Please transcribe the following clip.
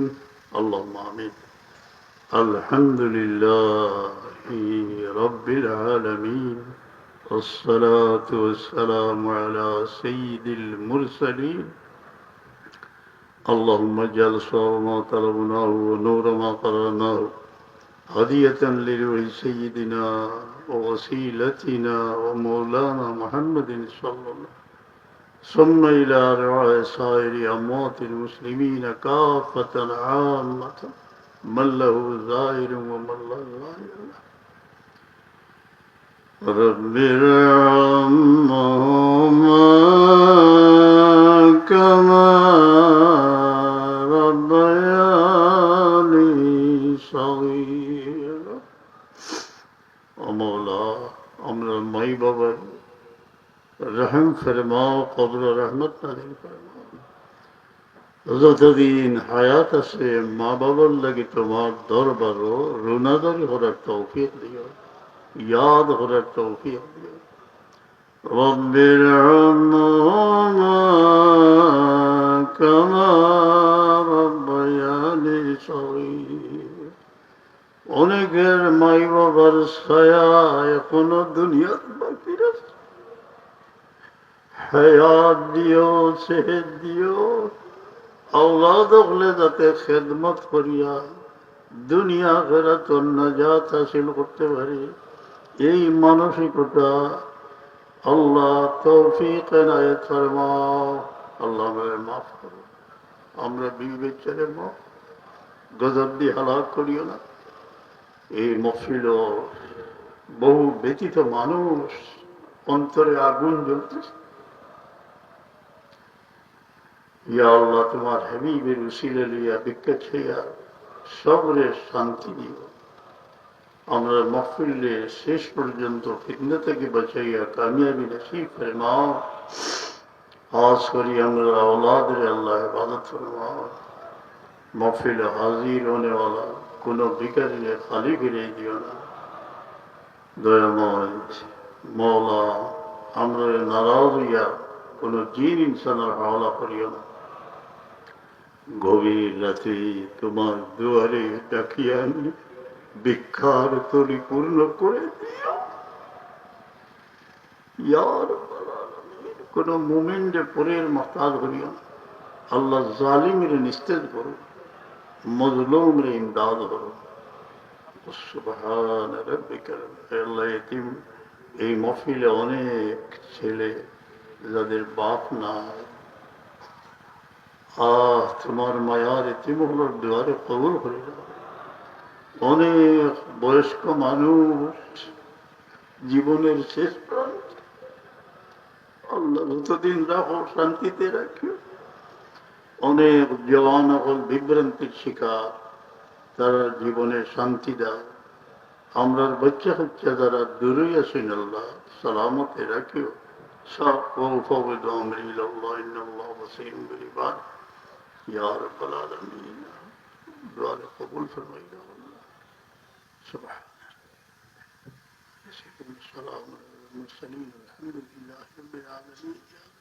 اللهم آمين. الحمد لله رب العالمين والصلاة والسلام على سيد المرسلين. اللهم اجعل صواب ما طلبناه ونور ما قررناه هدية لروح سيدنا ووسيلتنا ومولانا محمد صلى الله عليه وسلم. ثم إلى رعاية سائر أموات المسلمين كافة عامة. من له زائر ومن لا زائر له. رب ارحمهما كما ربياني صغيرا. ومولا أمر المي بابر রহম ফরমাও কবর রহমত নাজিল ফরমাও যতদিন হায়াত আছে মা বাবার লাগে তোমার দরবারও রুনাদারি করার তৌফিক দিও ইয়াদ করার তৌফিক দিও رب ارحمهما كما ربياني صغير অনেকের মাই বাবার ছায়া এখনো দুনিয়ার বাকি আছে হায়াত দিও সেহেদ দিও আওলাদ হলে যাতে খেদমত করিয়া দুনিয়া ফেরাত নাজাত হাসিল করতে পারি। এই মানসিকতা আল্লাহ তৌফিক এনায়ত আল্লাহ আমাদের মাফ করো আমরা বিবেচনের মাফ গজব দিয়ে হালাক করিও না। এই মফিল বহু ব্যতীত মানুষ অন্তরে আগুন জ্বলতেছে। ইয়া আল্লাহ তোমার হাবিবের উসিলে লইয়া ভিক্ষা খেয়া সবরে শান্তি দিও আমরা মফিলে শেষ পর্যন্ত ফিতনা থেকে বাঁচাইয়া কামিয়াবি নসিব ফরমাও আজ করি আমরা औलाद আল্লাহ ইবাদত ফরমাও মফিল হাজির होने वाला কোনো ভিখারি ने খালি ফিরে দিও না দয়াময় মৌলা আমরা নারাজ হইয়া কোনো জিন ইনসানের হাওলা করিও না গভীর রাতে তোমার দুয়ারে ডাকিয়ে আনি ভিক্ষার তরি পূর্ণ করে কোন মুমেন্টে পরের মহতাজ করিও আল্লাহ জালিমের নিস্তেজ করো, মজলুমের ইমদাদ করো। এই মফিলে অনেক ছেলে যাদের বাপ নাই। আর তোমার মায়ার ইতিমহলার দুয়ারে কবল করে যাও অনেক বয়স্ক মানুষ জীবনের শেষ প্রান্ত আল্লাহ যতদিন রাখো শান্তিতে রাখো অনেক জওয়ান হল বিভ্রান্তির শিকার তারা জীবনে শান্তি দাও আমরার বাচ্চা হচ্ছে যারা দূরেই আছেন আল্লাহ সালামতে রাখিও সব কৌফ আমরিল্লাহ ইন্নাল্লাহ ওয়াসিম বিবাদ یا رب العالمین دعا قبول فرمائی یا اللہ سبحان السلام المرسلين الحمد لله رب العالمين.